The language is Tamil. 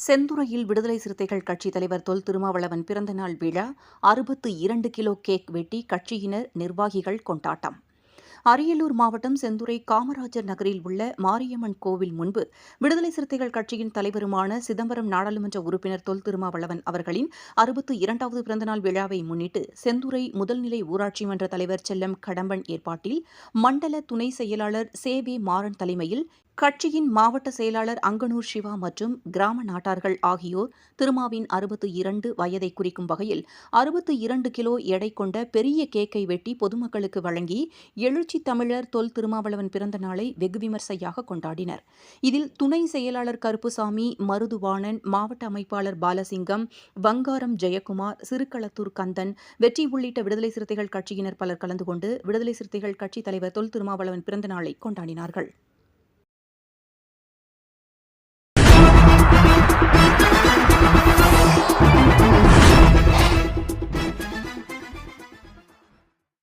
செந்துறையில் விடுதலை சிறுத்தைகள் கட்சித் தலைவர் தொல் திருமாவளவன் பிறந்தநாள் விழா அறுபத்து இரண்டு கிலோ கேக் வெட்டி கட்சியினர் நிர்வாகிகள் கொண்டாட்டம். அரியலூர் மாவட்டம் செந்துறை காமராஜர் நகரில் உள்ள மாரியம்மன் கோவில் முன்பு விடுதலை சிறுத்தைகள் கட்சியின் தலைவருமான சிதம்பரம் நாடாளுமன்ற உறுப்பினர் தொல் திருமாவளவன் அவர்களின் அறுபத்து இரண்டாவது பிறந்தநாள் விழாவை முன்னிட்டு செந்துறை முதல்நிலை ஊராட்சி மன்ற தலைவர் செல்லம் கடம்பன் ஏற்பாட்டில் மண்டல துணை செயலாளர் சேவே மாறன் தலைமையில் கட்சியின் மாவட்ட செயலாளர் அங்கனூர் சிவா மற்றும் கிராம நாட்டார்கள் ஆகியோர் திருமாவின் அறுபத்து இரண்டு வயதை குறிக்கும் வகையில் அறுபத்து இரண்டு கிலோ எடை கொண்ட பெரிய கேக்கை வெட்டி பொதுமக்களுக்கு வழங்கி எழுச்சி தமிழர் தொல் திருமாவளவன் பிறந்த நாளை வெகு விமர்சையாக கொண்டாடினர். இதில் துணை செயலாளர் கருப்புசாமி மருதுவாணன் மாவட்ட அமைப்பாளர் பாலசிங்கம் வங்காரம் ஜெயக்குமார் சிறுகளத்தூர் கந்தன் வெற்றி உள்ளிட்ட விடுதலை சிறுத்தைகள் கட்சியினர் பலர் கலந்து கொண்டு விடுதலை சிறுத்தைகள் கட்சித் தலைவர் தொல் திருமாவளவன் பிறந்த நாளை கொண்டாடினார்கள்.